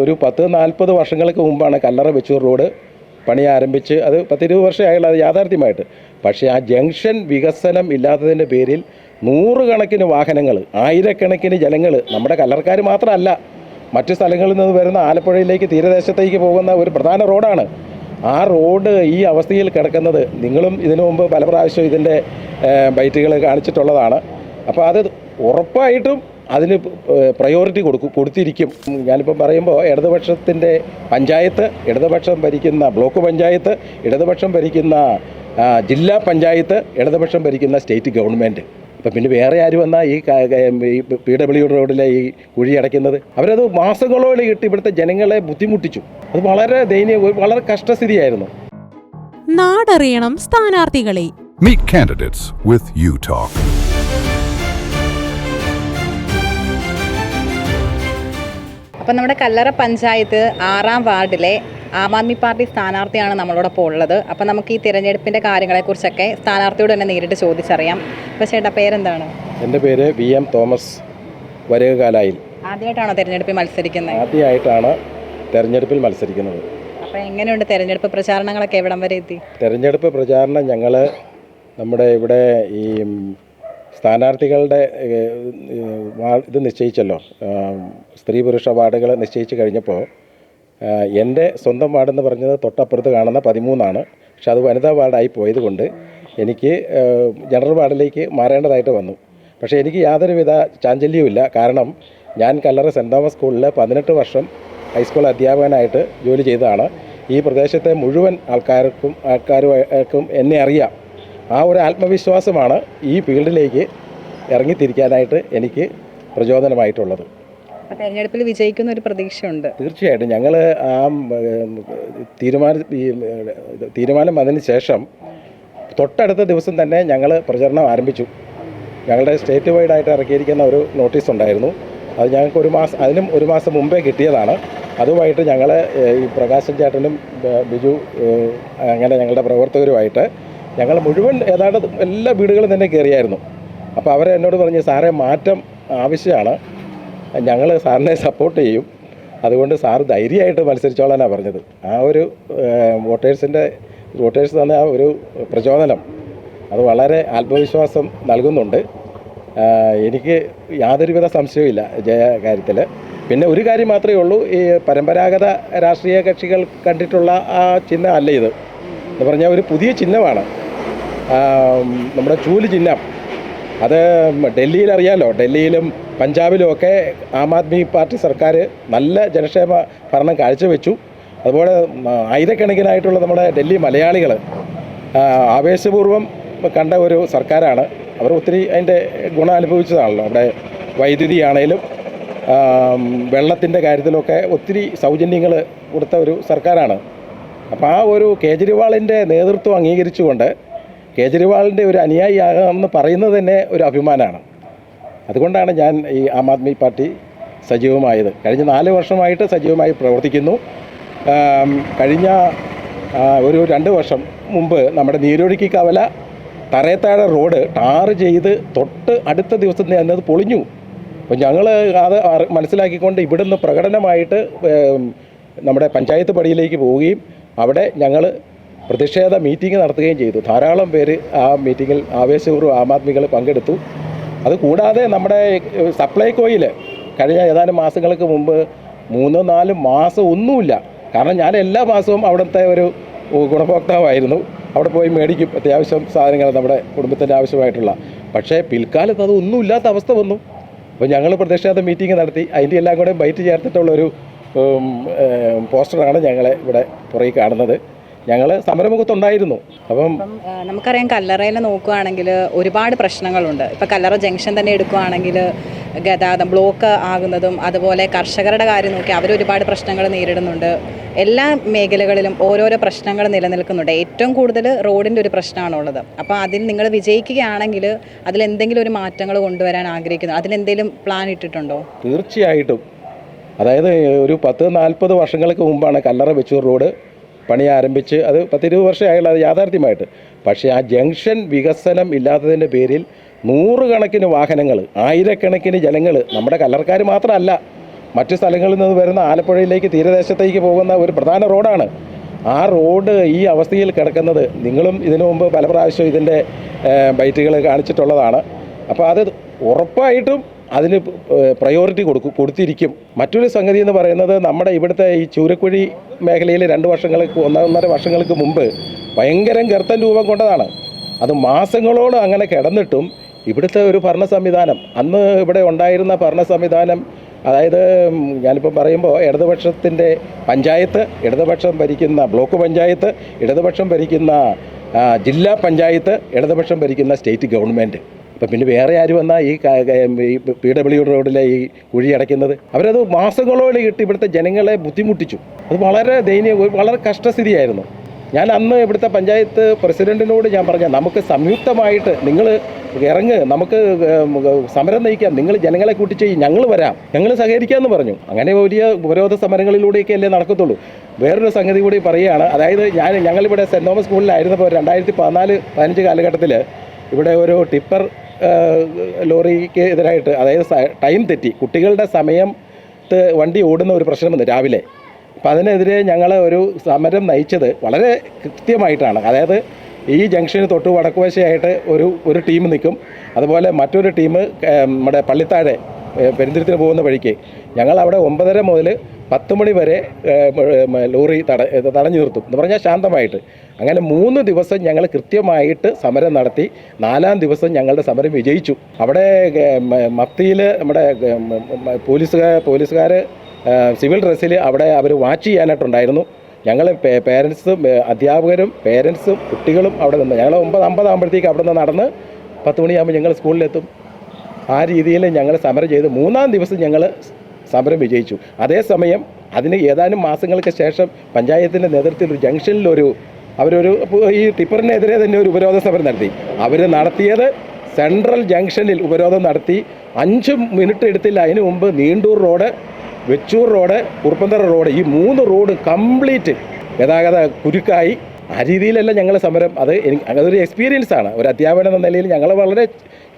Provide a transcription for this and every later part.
ഒരു പത്ത് നാൽപ്പത് വർഷങ്ങൾക്ക് മുമ്പാണ് കല്ലറ വെച്ചൂർ റോഡ് പണി ആരംഭിച്ച് അത് പത്തിരുപത് വർഷമായുള്ള അത് യാഥാർത്ഥ്യമായിട്ട്. പക്ഷേ ആ ജംഗ്ഷൻ വികസനം ഇല്ലാത്തതിന്റെ പേരിൽ നൂറുകണക്കിന് വാഹനങ്ങൾ ആയിരക്കണക്കിന് ജനങ്ങൾ നമ്മുടെ കല്ലറക്കാർ മാത്രമല്ല മറ്റ് സ്ഥലങ്ങളിൽ നിന്ന് വരുന്ന ആലപ്പുഴയിലേക്ക് തീരദേശത്തേക്ക് പോകുന്ന ഒരു പ്രധാന റോഡാണ്. ആ റോഡ് ഈ അവസ്ഥയിൽ കിടക്കുന്നത് നിങ്ങളും ഇതിനു മുമ്പ് പല പ്രാവശ്യം ഇതിന്റെ ബൈറ്റുകൾ കാണിച്ചിട്ടുള്ളതാണ്. അപ്പോൾ അത് ഉറപ്പായിട്ടും അതിന് പ്രയോറിറ്റി കൊടുക്കും കൊടുത്തിരിക്കും. ഞാനിപ്പം പറയുമ്പോൾ ഇടതുപക്ഷത്തിന്റെ പഞ്ചായത്ത് ഇടതുപക്ഷം ഭരിക്കുന്ന ബ്ലോക്ക് പഞ്ചായത്ത് ഇടതുപക്ഷം ഭരിക്കുന്ന ജില്ലാ പഞ്ചായത്ത് ഇടതുപക്ഷം ഭരിക്കുന്ന സ്റ്റേറ്റ് ഗവൺമെന്റ്. ഇപ്പം പിന്നെ വേറെ ആര് വന്നാൽ ഈ പി ഡബ്ല്യു റോഡിലെ ഈ കുഴി അടയ്ക്കുന്നത്? അവരത് മാസങ്ങളോടെ ഇട്ട് ഇവിടുത്തെ ജനങ്ങളെ ബുദ്ധിമുട്ടിച്ചു. അത് വളരെ ദയനീയ വളരെ കഷ്ടസ്ഥിതിയായിരുന്നു. നാടറിയണം സ്ഥാനാർത്ഥികളെ. Meet candidates with U Talk. അപ്പം നമ്മുടെ കല്ലറ പഞ്ചായത്ത് ആറാം വാർഡിലെ ആം ആദ്മി പാർട്ടി സ്ഥാനാർത്ഥിയാണ് നമ്മളോടൊപ്പം ഉള്ളത്. അപ്പം നമുക്ക് ഈ തിരഞ്ഞെടുപ്പിന്റെ കാര്യങ്ങളെക്കുറിച്ചൊക്കെ സ്ഥാനാർത്ഥിയോട് തന്നെ നേരിട്ട് ചോദിച്ചറിയാം. അപ്പോൾ ചേട്ടാ പേരെന്താണ്? എന്റെ പേര് വി എം തോമസ്. വരകാലായി ആദ്യമായിട്ടാണോ തിരഞ്ഞെടുപ്പിൽ മത്സരിക്കുന്നത്? ആദ്യമായിട്ടാണ് തിരഞ്ഞെടുപ്പിൽ മത്സരിക്കുന്നത്. അപ്പോൾ എങ്ങനെയുണ്ട് തിരഞ്ഞെടുപ്പ് പ്രചാരണങ്ങളൊക്കെ എവിടം വരെ എത്തി? തിരഞ്ഞെടുപ്പ് പ്രചാരണം ഞങ്ങൾ നമ്മുടെ ഇവിടെ ഈ സ്ഥാനാർത്ഥികളുടെ ഇത് നിശ്ചയിച്ചല്ലോ. സ്ത്രീ പുരുഷ വാർഡുകൾ നിശ്ചയിച്ച് കഴിഞ്ഞപ്പോൾ എന്റെ സ്വന്തം വാർഡെന്ന് പറഞ്ഞത് തൊട്ടപ്പുറത്ത് കാണുന്ന പതിമൂന്നാണ്. പക്ഷെ അത് വനിതാ വാർഡായി പോയത് കൊണ്ട് എനിക്ക് ജനറൽ വാർഡിലേക്ക് മാറേണ്ടതായിട്ട് വന്നു. പക്ഷേ എനിക്ക് യാതൊരുവിധ ചാഞ്ചല്യവുമില്ല. കാരണം ഞാൻ കല്ലറ സെന്റ് തോമസ് സ്കൂളിൽ പതിനെട്ട് വർഷം ഹൈസ്കൂൾ അധ്യാപകനായിട്ട് ജോലി ചെയ്തതാണ്. ഈ പ്രദേശത്തെ മുഴുവൻ ആൾക്കാർക്കും ആൾക്കാർക്കും എന്നെ അറിയാം. ആ ഒരു ആത്മവിശ്വാസമാണ് ഈ ഫീൽഡിലേക്ക് ഇറങ്ങിത്തിരിക്കാനായിട്ട് എനിക്ക് പ്രചോദനമായിട്ടുള്ളത്. തെരഞ്ഞെടുപ്പിൽ വിജയിക്കുന്ന ഒരു പ്രതീക്ഷയുണ്ട്. തീർച്ചയായിട്ടും. ഞങ്ങൾ ആ തീരുമാന തീരുമാനം വന്നതിന് ശേഷം തൊട്ടടുത്ത ദിവസം തന്നെ ഞങ്ങൾ പ്രചരണം ആരംഭിച്ചു. ഞങ്ങളുടെ സ്റ്റേറ്റ് വൈഡ് ആയിട്ട് ഇറക്കിയിരിക്കുന്ന ഒരു നോട്ടീസ് ഉണ്ടായിരുന്നു. അത് ഞങ്ങൾക്ക് ഒരു മാസം അതിനും ഒരു മാസം മുമ്പേ കിട്ടിയതാണ്. അതുമായിട്ട് ഞങ്ങൾ ഈ പ്രകാശൻ ചേട്ടനും ബിജു അങ്ങനെ ഞങ്ങളുടെ പ്രവർത്തകരുമായിട്ട് ഞങ്ങൾ മുഴുവൻ ഏതാണ്ട് എല്ലാ വീടുകളും തന്നെ കയറിയായിരുന്നു. അപ്പോൾ അവരെ എന്നോട് പറഞ്ഞു സാറേ മാറ്റം ആവശ്യമാണ്. ഞങ്ങൾ സാറിനെ സപ്പോർട്ട് ചെയ്യും. അതുകൊണ്ട് സാർ ധൈര്യമായിട്ട് മത്സരിച്ചോളാനാണ് പറഞ്ഞത്. ആ ഒരു വോട്ടേഴ്സിന്റെ വോട്ടേഴ്സ് തന്നെ ആ ഒരു പ്രചോദനം അത് വളരെ ആത്മവിശ്വാസം നൽകുന്നുണ്ട്. എനിക്ക് യാതൊരുവിധ സംശയവുമില്ല ജയ കാര്യത്തിൽ പിന്നെ ഒരു കാര്യം മാത്രമേ ഉള്ളൂ ഈ പരമ്പരാഗത രാഷ്ട്രീയ കക്ഷികൾ കണ്ടിട്ടുള്ള ആ ചിഹ്നം അല്ല ഇത്. എന്ന് പറഞ്ഞാൽ ഒരു പുതിയ ചിഹ്നമാണ്. നമ്മുടെ ചൂൽ ചിഹ്നം. അത് ഡൽഹിയിൽ ഡൽഹിയിലും പഞ്ചാബിലും ഒക്കെ ആം ആദ്മി പാർട്ടി സർക്കാർ നല്ല ജനക്ഷേമ ഭരണം കാഴ്ചവെച്ചു. അതുപോലെ ആയിരക്കണക്കിനായിട്ടുള്ള നമ്മുടെ ഡൽഹി മലയാളികൾ ആവേശപൂർവം കണ്ട ഒരു സർക്കാരാണ്. അവർ ഒത്തിരി അതിന്റെ ഗുണം അനുഭവിച്ചതാണല്ലോ. അവിടെ വൈദ്യുതി ആണേലും വെള്ളത്തിന്റെ കാര്യത്തിലൊക്കെ ഒത്തിരി സൗജന്യങ്ങൾ കൊടുത്ത ഒരു സർക്കാരാണ്. അപ്പോൾ ആ ഒരു കേജ്രിവാളിന്റെ നേതൃത്വം അംഗീകരിച്ചുകൊണ്ട് കേജ്രിവാളിന്റെ ഒരു അനുയായിയാകാമെന്ന് പറയുന്നത് തന്നെ ഒരു അഭിമാനമാണ്. അതുകൊണ്ടാണ് ഞാൻ ഈ ആം ആദ്മി പാർട്ടി സജീവമായത്. കഴിഞ്ഞ നാല് വർഷമായിട്ട് സജീവമായി പ്രവർത്തിക്കുന്നു. കഴിഞ്ഞ ഒരു രണ്ട് വർഷം മുമ്പ് നമ്മുടെ നീരൊഴുക്കി കവല തറയത്താഴ റോഡ് ടാർ ചെയ്ത് തൊട്ട് അടുത്ത ദിവസം തന്നെ അത് പൊളിഞ്ഞു. അപ്പോൾ ഞങ്ങൾ അത് മനസ്സിലാക്കിക്കൊണ്ട് ഇവിടുന്ന് പ്രകടനമായിട്ട് നമ്മുടെ പഞ്ചായത്ത് പടിയിലേക്ക് പോവുകയും അവിടെ ഞങ്ങൾ പ്രതിഷേധ മീറ്റിംഗ് നടത്തുകയും ചെയ്തു. ധാരാളം പേര് ആ മീറ്റിങ്ങിൽ ആവേശപൂർവം ആം ആദ്മികൾ പങ്കെടുത്തു. അതുകൂടാതെ നമ്മുടെ സപ്ലൈ സപ്ലൈകോയിൽ കഴിഞ്ഞ ഏതാനും മാസങ്ങൾക്ക് മുമ്പ് മൂന്നോ നാല് മാസം ഒന്നുമില്ല. കാരണം ഞാൻ എല്ലാ മാസവും അവിടുത്തെ ഒരു ഗുണഭോക്താവായിരുന്നു. അവിടെ പോയി മേടിക്കും അത്യാവശ്യം സാധനങ്ങൾ നമ്മുടെ കുടുംബത്തിന്റെ ആവശ്യമായിട്ടുള്ള. പക്ഷേ പിൽക്കാലത്ത് അത് ഒന്നുമില്ലാത്ത അവസ്ഥ വന്നു. അപ്പോൾ ഞങ്ങൾ പ്രതിഷേധ മീറ്റിംഗ് നടത്തി. അതിന്റെ എല്ലാം കൂടെ ബൈറ്റ് ചേർത്തിട്ടുള്ളൊരു പോസ്റ്ററാണ് ഞങ്ങളെ ഇവിടെ പുറകിൽ കാണുന്നത്. ഞങ്ങൾ സമരമുഖത്തുണ്ടായിരുന്നു. അപ്പം നമുക്കറിയാം കല്ലറയിൽ നോക്കുകയാണെങ്കിൽ ഒരുപാട് പ്രശ്നങ്ങളുണ്ട്. ഇപ്പം കല്ലറ ജംഗ്ഷൻ തന്നെ എടുക്കുകയാണെങ്കിൽ ഗതാഗതം ബ്ലോക്ക് ആകുന്നതും അതുപോലെ കർഷകരുടെ കാര്യം നോക്കി അവർ ഒരുപാട് പ്രശ്നങ്ങൾ നേരിടുന്നുണ്ട്. എല്ലാ മേഖലകളിലും ഓരോരോ പ്രശ്നങ്ങൾ നിലനിൽക്കുന്നുണ്ട്. ഏറ്റവും കൂടുതൽ റോഡിന്റെ ഒരു പ്രശ്നമാണുള്ളത്. അപ്പോൾ അതിൽ നിങ്ങൾ വിജയിക്കുകയാണെങ്കിൽ അതിലെന്തെങ്കിലും ഒരു മാറ്റങ്ങൾ കൊണ്ടുവരാൻ ആഗ്രഹിക്കുന്നു. അതിലെന്തെങ്കിലും പ്ലാൻ ഇട്ടിട്ടുണ്ടോ? തീർച്ചയായിട്ടും. അതായത് ഒരു പത്ത് നാൽപ്പത് വർഷങ്ങൾക്ക് മുമ്പാണ് കല്ലറ വെച്ചൂർ റോഡ് പണി ആരംഭിച്ച് അത് പത്തിരുപത് വർഷമായുള്ള അത് യാഥാർത്ഥ്യമായിട്ട്. പക്ഷേ ആ ജംഗ്ഷൻ വികസനം ഇല്ലാത്തതിന്റെ പേരിൽ നൂറുകണക്കിന് വാഹനങ്ങൾ ആയിരക്കണക്കിന് ജനങ്ങൾ നമ്മുടെ കല്ലർക്കാർ മാത്രമല്ല മറ്റു സ്ഥലങ്ങളിൽ നിന്ന് വരുന്ന ആലപ്പുഴയിലേക്ക് തീരദേശത്തേക്ക് പോകുന്ന ഒരു പ്രധാന റോഡാണ്. ആ റോഡ് ഈ അവസ്ഥയിൽ കിടക്കുന്നത് നിങ്ങളും ഇതിനു മുമ്പ് പല പ്രാവശ്യം ഇതിന്റെ ബൈറ്റുകൾ കാണിച്ചിട്ടുള്ളതാണ്. അപ്പോൾ അത് ഉറപ്പായിട്ടും അതിന് പ്രയോറിറ്റി കൊടുക്കും കൊടുത്തിരിക്കും. മറ്റൊരു സംഗതി എന്ന് പറയുന്നത് നമ്മുടെ ഇവിടുത്തെ ഈ ചൂരക്കുഴി മേഖലയിൽ രണ്ട് വർഷങ്ങൾക്ക് ഒന്നൊന്നര വർഷങ്ങൾക്ക് മുമ്പ് ഭയങ്കരം ഗർത്തം രൂപം കൊണ്ടതാണ്. അത് മാസങ്ങളോട് അങ്ങനെ കിടന്നിട്ടും ഇവിടുത്തെ ഒരു ഭരണ സംവിധാനം അന്ന് ഇവിടെ ഉണ്ടായിരുന്ന ഭരണ സംവിധാനം അതായത് ഞാനിപ്പം പറയുമ്പോൾ ഇടതുപക്ഷത്തിന്റെ പഞ്ചായത്ത് ഇടതുപക്ഷം ഭരിക്കുന്ന ബ്ലോക്ക് പഞ്ചായത്ത് ഇടതുപക്ഷം ഭരിക്കുന്ന ജില്ലാ പഞ്ചായത്ത് ഇടതുപക്ഷം ഭരിക്കുന്ന സ്റ്റേറ്റ് ഗവൺമെന്റ്. ഇപ്പം പിന്നെ വേറെ ആര് വന്നാൽ ഈ പി ഡബ്ല്യു റോഡിലെ ഈ കുഴി അടയ്ക്കുന്നത്? അവരത് മാസങ്ങളോളം ഇട്ട് ഇവിടുത്തെ ജനങ്ങളെ ബുദ്ധിമുട്ടിച്ചു. അത് വളരെ ദയനീയ വളരെ കഷ്ടസ്ഥിതിയായിരുന്നു. ഞാൻ അന്ന് ഇവിടുത്തെ പഞ്ചായത്ത് പ്രസിഡന്റിനോട് ഞാൻ പറഞ്ഞ നമുക്ക് സംയുക്തമായിട്ട് നിങ്ങൾ ഇറങ്ങ് നമുക്ക് സമരം നയിക്കാം. നിങ്ങൾ ജനങ്ങളെ കൂട്ടിച്ച് ഞങ്ങൾ വരാം. ഞങ്ങൾ സഹകരിക്കാമെന്ന് പറഞ്ഞു. അങ്ങനെ വലിയ ഉപരോധ സമരങ്ങളിലൂടെയൊക്കെ അല്ലേ നടക്കത്തുള്ളൂ. വേറൊരു സംഗതി കൂടി പറയുകയാണ്. അതായത് ഞാൻ ഞങ്ങളിവിടെ സെന്റ് തോമസ് സ്കൂളിലായിരുന്നപ്പോൾ രണ്ടായിരത്തി പതിനാല് പതിനഞ്ച് കാലഘട്ടത്തിൽ ഇവിടെ ഒരു ടിപ്പർ ലോറിക്ക് എതിരായിട്ട് അതായത് ടൈം തെറ്റി. കുട്ടികളുടെ സമയത്ത് വണ്ടി ഓടുന്ന ഒരു പ്രശ്നം വന്നു രാവിലെ. അപ്പം അതിനെതിരെ ഞങ്ങൾ ഒരു സമരം നയിച്ചത് വളരെ കൃത്യമായിട്ടാണ്. അതായത് ഈ ജംഗ്ഷന് തൊട്ട് വടക്കുവശയായിട്ട് ഒരു ഒരു ടീം നിൽക്കും. അതുപോലെ മറ്റൊരു ടീം നമ്മുടെ പള്ളിത്താഴെ പെരുന്തിരത്തിന് പോകുന്ന വഴിക്ക്. ഞങ്ങൾ അവിടെ ഒമ്പതര മുതൽ പത്ത് മണി വരെ ലോറി തട തടഞ്ഞു നിർത്തും. എന്ന് പറഞ്ഞാൽ ശാന്തമായിട്ട്. അങ്ങനെ മൂന്ന് ദിവസം ഞങ്ങൾ കൃത്യമായിട്ട് സമരം നടത്തി. നാലാം ദിവസം ഞങ്ങളുടെ സമരം വിജയിച്ചു. അവിടെ മത്തിയിൽ നമ്മുടെ പോലീസുകാർ പോലീസുകാർ സിവിൽ ഡ്രസ്സിൽ അവിടെ അവർ വാച്ച് ചെയ്യാനായിട്ടുണ്ടായിരുന്നു. ഞങ്ങൾ പേരൻസും അധ്യാപകരും പേരൻസും കുട്ടികളും അവിടെ നിന്ന്. ഞങ്ങൾ ഒമ്പത് അമ്പതാകുമ്പോഴത്തേക്ക് അവിടെ നിന്ന് നടന്ന് പത്ത് മണിയാകുമ്പോൾ ഞങ്ങൾ സ്കൂളിലെത്തും. ആ രീതിയിൽ ഞങ്ങൾ സമരം ചെയ്ത്. മൂന്നാം ദിവസം ഞങ്ങൾ സമരം വിജയിച്ചു. അതേസമയം അതിന് ഏതാനും മാസങ്ങൾക്ക് ശേഷം പഞ്ചായത്തിന്റെ നേതൃത്വത്തിൽ ഒരു ജംഗ്ഷനിലൊരു അവരൊരു ഈ ടിപ്പറിനെതിരെ തന്നെ ഒരു ഉപരോധ സമരം നടത്തി. അവർ നടത്തിയത് സെൻട്രൽ ജംഗ്ഷനിൽ ഉപരോധം നടത്തി. അഞ്ച് മിനിറ്റ് എടുത്തില്ല. അതിന് മുമ്പ് Neendoor road Vechoor road Kuruppanthara road ഈ മൂന്ന് റോഡ് കംപ്ലീറ്റ് ഗതാഗത കുരുക്കായി. ആ രീതിയിലല്ല ഞങ്ങൾ സമരം. അത് എനിക്ക് അതൊരു എക്സ്പീരിയൻസ് ആണ്. ഒരു അധ്യാപകൻ എന്ന നിലയിൽ ഞങ്ങൾ വളരെ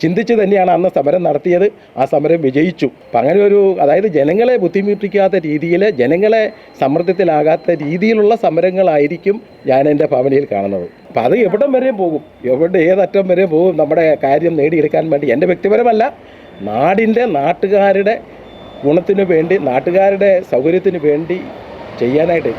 ചിന്തിച്ച് തന്നെയാണ് അന്ന് സമരം നടത്തിയത്. ആ സമരം വിജയിച്ചു. അപ്പം അങ്ങനെ ഒരു അതായത് ജനങ്ങളെ ബുദ്ധിമുട്ടിക്കാത്ത രീതിയിൽ ജനങ്ങളെ സമ്മർദ്ദത്തിലാകാത്ത രീതിയിലുള്ള സമരങ്ങളായിരിക്കും ഞാൻ എന്റെ ഭവനയിൽ കാണുന്നത്. അപ്പം അത് എവിടം വരെയും പോകും. എവിടെ ഏതറ്റം വരെയും പോകും. നമ്മുടെ കാര്യം നേടിയെടുക്കാൻ വേണ്ടി എന്റെ വ്യക്തിപരമല്ല. നാടിന്റെ നാട്ടുകാരുടെ ഗുണത്തിന് വേണ്ടി നാട്ടുകാരുടെ സൗകര്യത്തിന് വേണ്ടി ചെയ്യാനായിട്ട്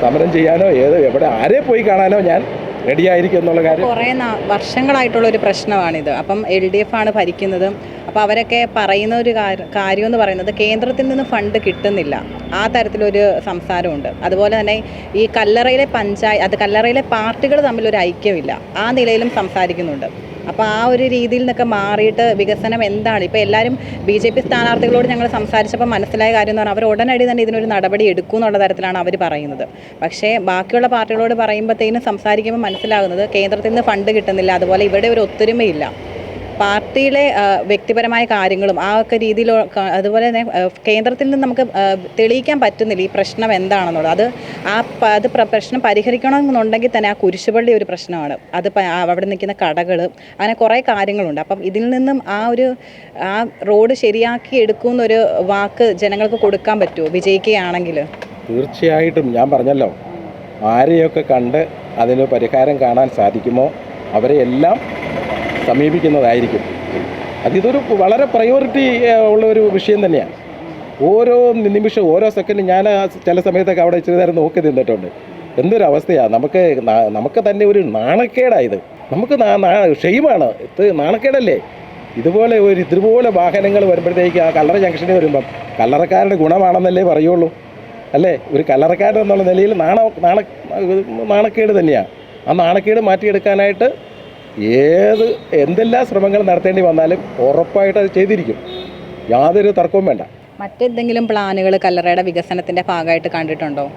സമരം ചെയ്യാനോ ഏത് എവിടെ ആരെ പോയി കാണാനോ ഞാൻ റെഡിയായിരിക്കും എന്നുള്ള കാര്യം. കുറേ വർഷങ്ങളായിട്ടുള്ള ഒരു പ്രശ്നമാണിത്. അപ്പം എൽ ഡി എഫ് ആണ് ഭരിക്കുന്നതും. അപ്പോൾ അവരൊക്കെ പറയുന്ന ഒരു കാര്യം എന്ന് പറയുന്നത് കേന്ദ്രത്തിൽ നിന്ന് ഫണ്ട് കിട്ടുന്നില്ല. ആ തരത്തിലൊരു സംസാരമുണ്ട്. അതുപോലെ തന്നെ ഈ കല്ലറയിലെ പഞ്ചായത്ത് അത് കല്ലറയിലെ പാർട്ടികൾ തമ്മിലൊരു ഐക്യമില്ല. ആ നിലയിലും സംസാരിക്കുന്നുണ്ട്. അപ്പോൾ ആ ഒരു രീതിയിൽ നിന്നൊക്കെ മാറിയിട്ട് വികസനം എന്താണ്? ഇപ്പോൾ എല്ലാവരും ബി ജെ പി സ്ഥാനാർത്ഥികളോട് ഞങ്ങൾ സംസാരിച്ചപ്പോൾ മനസ്സിലായ കാര്യം എന്ന് പറഞ്ഞാൽ അവർ ഉടനടി തന്നെ ഇതിനൊരു നടപടി എടുക്കും എന്നുള്ള തരത്തിലാണ് അവർ പറയുന്നത്. പക്ഷേ ബാക്കിയുള്ള പാർട്ടികളോട് പറയുമ്പോഴത്തേനും സംസാരിക്കുമ്പോൾ മനസ്സിലാകുന്നത് കേന്ദ്രത്തിൽ നിന്ന് ഫണ്ട് കിട്ടുന്നില്ല അതുപോലെ ഇവിടെ ഒരു ഒത്തൊരുമയില്ല. പാർട്ടിയിലെ വ്യക്തിപരമായ കാര്യങ്ങളും ആ ഒക്കെ രീതിയിലോ അതുപോലെ തന്നെ കേന്ദ്രത്തിൽ നിന്ന് നമുക്ക് തെളിയിക്കാൻ പറ്റുന്നില്ല ഈ പ്രശ്നം എന്താണെന്നുള്ളത്. അത് ആ അത് പ്ര- പ്രശ്നം പരിഹരിക്കണമെന്നുണ്ടെങ്കിൽ തന്നെ ആ കുരിശുപള്ളി ഒരു പ്രശ്നമാണ്. അത് അവിടെ നിൽക്കുന്ന കടകൾ അങ്ങനെ കുറേ കാര്യങ്ങളുണ്ട്. അപ്പം ഇതിൽ നിന്നും ആ ഒരു ആ റോഡ് ശരിയാക്കി എടുക്കുമെന്നൊരു വാക്ക് ജനങ്ങൾക്ക് കൊടുക്കാൻ പറ്റുമോ? വിജയിക്കുകയാണെങ്കിൽ തീർച്ചയായിട്ടും. ഞാൻ പറഞ്ഞല്ലോ. ആരെയൊക്കെ കണ്ട് അതിന് പരിഹാരം കാണാൻ സാധിക്കുമോ? അവരെ എല്ലാം സമീപിക്കുന്നതായിരിക്കും. അതിതൊരു വളരെ പ്രയോറിറ്റി ഉള്ള ഒരു വിഷയം തന്നെയാണ്. ഓരോ നിമിഷം ഓരോ സെക്കൻഡും ഞാൻ ചില സമയത്തൊക്കെ അവിടെ ഇച്ചിരി നേരം നോക്കി നിന്നിട്ടുണ്ട്. എന്തൊരു അവസ്ഥയാണ് നമുക്ക് നമുക്ക് തന്നെ ഒരു നാണക്കേടായത്. നമുക്ക് ഷെയിമാണ് ഇത് നാണക്കേടല്ലേ? ഇതുപോലെ ഒരു ഇതുപോലെ വാഹനങ്ങൾ വരുമ്പോഴത്തേക്ക് ആ കല്ലറ ജംഗ്ഷനിൽ വരുമ്പം കല്ലറക്കാരുടെ ഗുണമാണെന്നല്ലേ പറയുള്ളൂ. അല്ലേ? ഒരു കല്ലറക്കാരൻ എന്നുള്ള നിലയിൽ നാണ നാണ നാണക്കേട് തന്നെയാണ് ആ നാണക്കേട് മാറ്റിയെടുക്കാനായിട്ട് ഏത് എന്തെല്ലാം ശ്രമങ്ങൾ നടത്തേണ്ടി വന്നാലും ഉറപ്പായിട്ട് അത് ചെയ്തിരിക്കും. യാതൊരു തർക്കവും വേണ്ട. മറ്റെന്തെങ്കിലും പ്ലാനുകൾ കല്ലറയുടെ വികസനത്തിന്റെ ഭാഗമായിട്ട് കണ്ടിട്ടുണ്ടോ?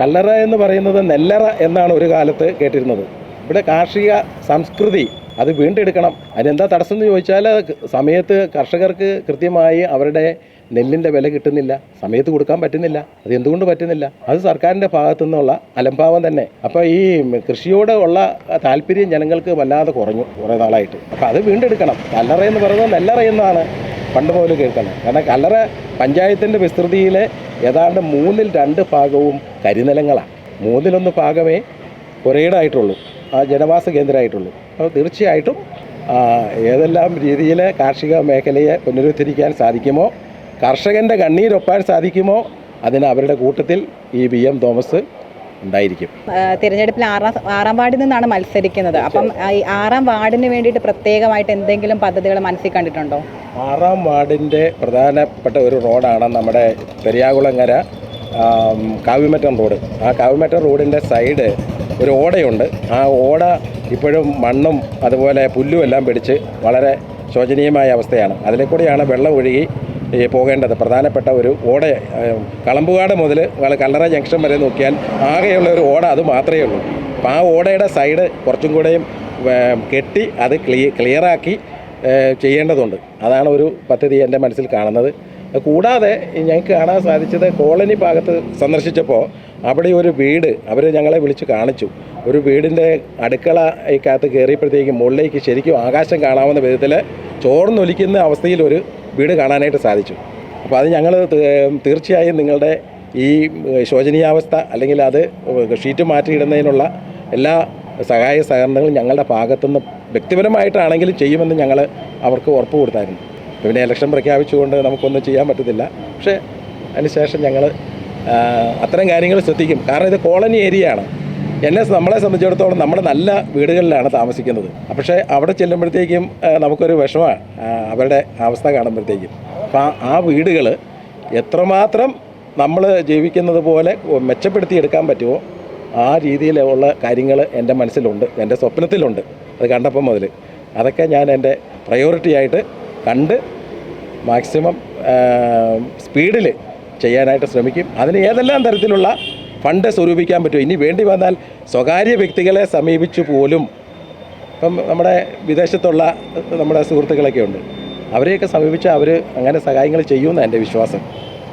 കല്ലറ എന്ന് പറയുന്നത് നെല്ലറ എന്നാണ് ഒരു കാലത്ത് കേട്ടിരുന്നത്. ഇവിടെ കാർഷിക സംസ്കൃതി അത് വീണ്ടെടുക്കണം. അതിനെന്താ തടസ്സം എന്ന് ചോദിച്ചാൽ സമയത്ത് കർഷകർക്ക് കൃത്യമായി അവരുടെ നെല്ലിന്റെ വില കിട്ടുന്നില്ല സമയത്ത് കൊടുക്കാൻ പറ്റുന്നില്ല അത് എന്തുകൊണ്ട് പറ്റുന്നില്ല? അത് സർക്കാരിന്റെ ഭാഗത്തു നിന്നുള്ള അലംഭാവം തന്നെ. അപ്പോൾ ഈ കൃഷിയോട് ഉള്ള താല്പര്യം ജനങ്ങൾക്ക് വല്ലാതെ കുറഞ്ഞു കുറേ നാളായിട്ട്. അപ്പോൾ അത് വീണ്ടെടുക്കണം. കല്ലറ എന്ന് പറയുന്നത് നെല്ലറ എന്നാണ് പണ്ട് മുതൽ കേൾക്കുന്നത്. കാരണം കല്ലറ പഞ്ചായത്തിന്റെ വിസ്തൃതിയിലെ ഏതാണ്ട് മൂന്നിൽ രണ്ട് ഭാഗവും കരിനിലങ്ങളാണ്. മൂന്നിലൊന്ന് ഭാഗമേ കുറേടായിട്ടുള്ളൂ ആ ജനവാസ കേന്ദ്രമായിട്ടുള്ളൂ. അപ്പോൾ തീർച്ചയായിട്ടും ഏതെല്ലാം രീതിയിൽ കാർഷിക മേഖലയെ പുനരുദ്ധരിക്കാൻ സാധിക്കുമോ കർഷകന്റെ കണ്ണീരൊപ്പാൻ സാധിക്കുമോ? അതിന് അവരുടെ കൂട്ടത്തിൽ ഈ വി എം തോമസ് ഉണ്ടായിരിക്കും. തിരഞ്ഞെടുപ്പിൽ ആറാം ആറാം വാർഡിൽ നിന്നാണ് മത്സരിക്കുന്നത്. അപ്പം ഈ ആറാം വാർഡിന് വേണ്ടിയിട്ട് പ്രത്യേകമായിട്ട് എന്തെങ്കിലും പദ്ധതികൾ മനസ്സിൽ കണ്ടിട്ടുണ്ടോ? ആറാം വാർഡിന്റെ പ്രധാനപ്പെട്ട ഒരു റോഡാണ് നമ്മുടെ പെരിയാകുളങ്ങര കാവ്യമറ്റം റോഡ്. ആ കാവ്യമറ്റം റോഡിന്റെ സൈഡ് ഒരു ഓടയുണ്ട്. ആ ഓട ഇപ്പോഴും മണ്ണും അതുപോലെ പുല്ലും എല്ലാം പിടിച്ച് വളരെ ശോചനീയമായ അവസ്ഥയാണ്. അതിലെ കൂടിയാണ് വെള്ളം ഒഴുകി പോകേണ്ടത്. പ്രധാനപ്പെട്ട ഒരു ഓട കളമ്പുകാട് മുതൽ കല്ലറ ജംഗ്ഷൻ വരെ നോക്കിയാൽ ആകെയുള്ള ഒരു ഓട അത് മാത്രമേ ഉള്ളൂ. അപ്പോൾ ആ ഓടയുടെ സൈഡ് കുറച്ചും കൂടെയും കെട്ടി അത് ക്ലിയ ക്ലിയറാക്കി ചെയ്യേണ്ടതുണ്ട്. അതാണ് ഒരു പദ്ധതി എന്റെ മനസ്സിൽ കാണുന്നത്. കൂടാതെ ഞങ്ങൾക്ക് കാണാൻ സാധിച്ചത് കോളനി ഭാഗത്ത് സന്ദർശിച്ചപ്പോൾ അവിടെ ഒരു വീട് അവർ ഞങ്ങളെ വിളിച്ച് കാണിച്ചു. ഒരു വീടിന്റെ അടുക്കള അകത്ത് കയറിയപ്പോഴത്തേക്കും മുകളിലേക്ക് ശരിക്കും ആകാശം കാണാവുന്ന വിധത്തിൽ ചോർന്നൊലിക്കുന്ന അവസ്ഥയിൽ ഒരു വീട് കാണാനായിട്ട് സാധിച്ചു. അപ്പോൾ അത് ഞങ്ങൾ തീർച്ചയായും നിങ്ങളുടെ ഈ ശോചനീയാവസ്ഥ അല്ലെങ്കിൽ അത് ഷീറ്റ് മാറ്റിയിടുന്നതിനുള്ള എല്ലാ സഹായ സഹകരണങ്ങളും ഞങ്ങളുടെ ഭാഗത്തുനിന്ന് വ്യക്തിപരമായിട്ടാണെങ്കിലും ചെയ്യുമെന്ന് ഞങ്ങൾ അവർക്ക് ഉറപ്പ് കൊടുത്തായിരുന്നു. പിന്നെ ഇലക്ഷൻ പ്രഖ്യാപിച്ചുകൊണ്ട് നമുക്കൊന്നും ചെയ്യാൻ പറ്റത്തില്ല. പക്ഷേ അതിനുശേഷം ഞങ്ങൾ അത്തരം കാര്യങ്ങൾ ശ്രദ്ധിക്കും. കാരണം ഇത് കോളനി ഏരിയ ആണ് എന്നെ നമ്മളെ സംബന്ധിച്ചിടത്തോളം നമ്മൾ നല്ല വീടുകളിലാണ് താമസിക്കുന്നത്. പക്ഷേ അവിടെ ചെല്ലുമ്പോഴത്തേക്കും നമുക്കൊരു വിഷമമാണ് അവരുടെ അവസ്ഥ കാണുമ്പോഴത്തേക്കും. അപ്പോൾ ആ- വീടുകൾ എത്രമാത്രം നമ്മൾ ജീവിക്കുന്നത് പോലെ മെച്ചപ്പെടുത്തിയെടുക്കാൻ പറ്റുമോ ആ രീതിയിലുള്ള കാര്യങ്ങൾ എന്റെ മനസ്സിലുണ്ട് എന്റെ സ്വപ്നത്തിലുണ്ട്. അത് കണ്ടപ്പം മുതൽ അതൊക്കെ ഞാൻ എന്റെ പ്രയോറിറ്റി ആയിട്ട് കണ്ട് മാക്സിമം സ്പീഡിൽ ചെയ്യാനായിട്ട് ശ്രമിക്കും. അതിന് ഏതെല്ലാം തരത്തിലുള്ള ഫണ്ട് സ്വരൂപിക്കാൻ പറ്റും ഇനി വേണ്ടി വന്നാൽ സ്വകാര്യ വ്യക്തികളെ സമീപിച്ചു പോലും. ഇപ്പം നമ്മുടെ വിദേശത്തുള്ള നമ്മുടെ സുഹൃത്തുക്കളൊക്കെ ഉണ്ട്. അവരെയൊക്കെ സമീപിച്ച് അവർ അങ്ങനെ സഹായങ്ങൾ ചെയ്യുമെന്നാണ് എന്റെ വിശ്വാസം.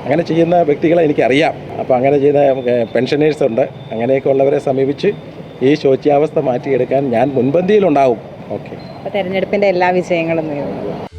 അങ്ങനെ ചെയ്യുന്ന വ്യക്തികളെ എനിക്കറിയാം. അപ്പോൾ അങ്ങനെ ചെയ്യുന്ന പെൻഷനേഴ്സ് ഉണ്ട്. അങ്ങനെയൊക്കെ ഉള്ളവരെ സമീപിച്ച് ഈ ശോച്യാവസ്ഥ മാറ്റിയെടുക്കാൻ ഞാൻ മുൻപന്തിയിലുണ്ടാവും. ഓക്കെ. തെരഞ്ഞെടുപ്പിന്റെ എല്ലാ വിജയങ്ങളും നേരുന്നു